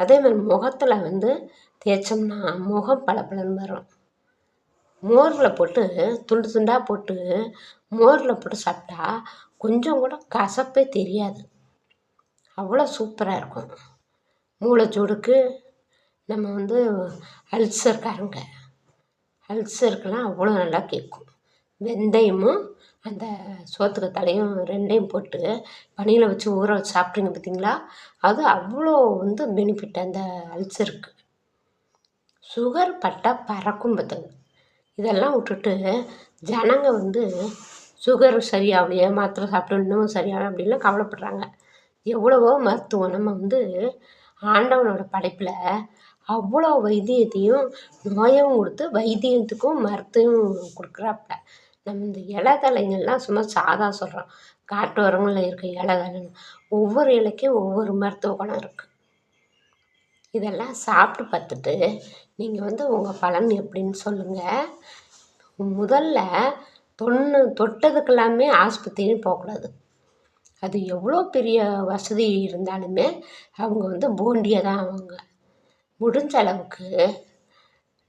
அதே மாதிரி முகத்தில் வந்து தேய்ச்சோம்னா முகம் பளபளன்னு வரும். மோரில் போட்டு துண்டு துண்டாக போட்டு மோரில் போட்டு சாப்பிட்டா கொஞ்சம் கூட கசப்பே தெரியாது. அவ்வளோ சூப்பராக இருக்கும். மூளைச்சூடுக்கு நம்ம வந்து அல்சர்காரங்க. அல்சருக்கெல்லாம் அவ்வளோ நல்லா கேட்கும். வெந்தயமும் அந்த சோத்துக்கு தலையும் ரெண்டையும் போட்டு பனியில் வச்சு ஊற வச்சு சாப்பிட்றீங்க பார்த்தீங்களா அது அவ்வளோ வந்து பெனிஃபிட் அந்த அல்சருக்கு. சுகர் பட்டால் பறக்கும் பார்த்துங்க இதெல்லாம் விட்டுட்டு ஜனங்க வந்து சுகர் சரியாகலையே மாத்திரை சாப்பிட்டு இன்னும் சரியாகல அப்படின்லாம் கவலைப்படுறாங்க. எவ்வளவோ மருத்துவம் நம்ம வந்து ஆண்டவனோட படைப்பில் அவ்வளோ வைத்தியத்தையும் நோயும் கொடுத்து வைத்தியத்துக்கும் மருத்துவம் கொடுக்குறாப்புல. நம்ம இந்த இலைதழைங்கள்லாம் சும்மா சாதா சொல்கிறோம் காட்டு உரங்களில் இருக்க இலை ஒவ்வொரு இலைக்கும் ஒவ்வொரு மருத்துவ குணம் இருக்குது இதெல்லாம் சாப்பிட்டு பார்த்துட்டு நீங்கள் வந்து உங்கள் பலன் எப்படின்னு சொல்லுங்கள் முதல்ல தொண்ணு தொட்டதுக்கெல்லாமே ஆஸ்பத்திரின்னு போகக்கூடாது. அது எவ்வளோ பெரிய வசதி இருந்தாலுமே அவங்க வந்து போண்டியாக தான் அவங்க முடிஞ்ச அளவுக்கு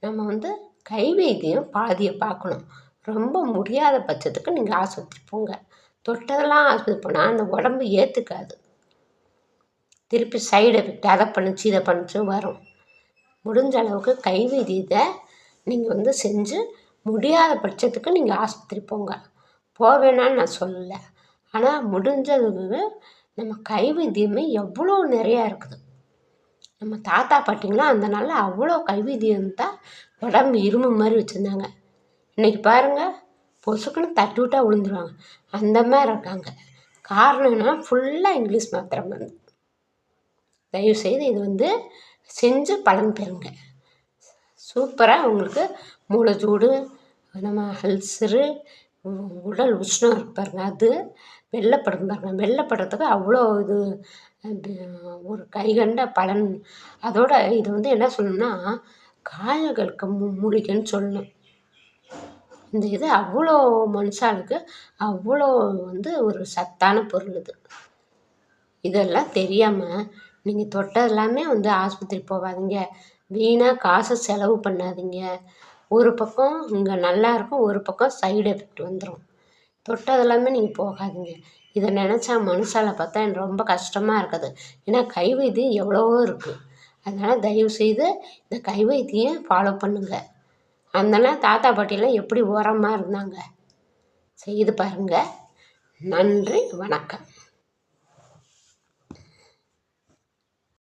நம்ம வந்து கைவைத்தியம் பாதியை பார்க்கணும். ரொம்ப முடியாத பட்சத்துக்கு நீங்கள் ஆஸ்பத்திரி போங்க. தொட்டதெல்லாம் ஆஸ்பத்திரி போனால் அந்த உடம்பு ஏற்றுக்காது திருப்பி சைடு எஃபெக்ட் அதை பண்ணிச்சு இதை பண்ணிச்சும் வரும். முடிஞ்ச அளவுக்கு கைவிதியத்தை நீங்கள் வந்து செஞ்சு முடியாத பட்சத்துக்கு நீங்கள் ஆஸ்பத்திரி போங்க. போவேணான்னு நான் சொல்லலை. ஆனால் முடிஞ்சதுக்கு நம்ம கை எவ்வளோ நிறையா இருக்குது. நம்ம தாத்தா பாட்டிங்களாம் அந்த நாளில் அவ்வளோ கை தான் உடம்பு இரும்பு மாதிரி வச்சுருந்தாங்க. இன்றைக்கி பாருங்கள் பொசுக்குன்னு தட்டி விட்டால் விழுந்துருவாங்க அந்த மாதிரி இருக்காங்க. காரணம் ஃபுல்லாக இங்கிலீஷ் மாத்திரம் வந்து. தயவுசெய்து இது வந்து செஞ்சு பலன் பெறுங்க. சூப்பராக உங்களுக்கு மூளை சூடு நம்ம அல்சரு உடல் உஷ்ணம் இருப்பாருங்க அது வெள்ளப்படும் பாருங்க. வெள்ளப்படுறதுக்கு அவ்வளோ இது ஒரு கைகண்ட பலன். அதோட இது வந்து என்ன சொல்லணும்னா காயங்களுக்கு மு மூலிகைன்னு சொல்லணும். இந்த இது அவ்வளோ மனுஷாளுக்கு அவ்வளோ வந்து ஒரு சத்தான பொருள் இது. இதெல்லாம் தெரியாமல் நீங்கள் தொட்ட எல்லாமே வந்து ஆஸ்பத்திரி போகாதீங்க. வீணாக காசை செலவு பண்ணாதீங்க. ஒரு பக்கம் இங்கே நல்லா இருக்கும் ஒரு பக்கம் சைடு எஃபெக்ட் வந்துடும் தொட்டதெல்லாமே நீங்கள் போகாதீங்க. இதை நினச்சா மனுஷால பார்த்தா எனக்கு ரொம்ப கஷ்டமாக இருக்குது. ஏன்னா கை வைத்தியம் எவ்வளவோ இருக்குது அதனால் தயவு செய்து இந்த கை வைத்தியம் ஃபாலோ பண்ணுங்கள் அந்தெல்லாம் தாத்தா பாட்டிலாம் எப்படி உரமாக இருந்தாங்க? செய்து பாருங்கள் நன்றி வணக்கம்.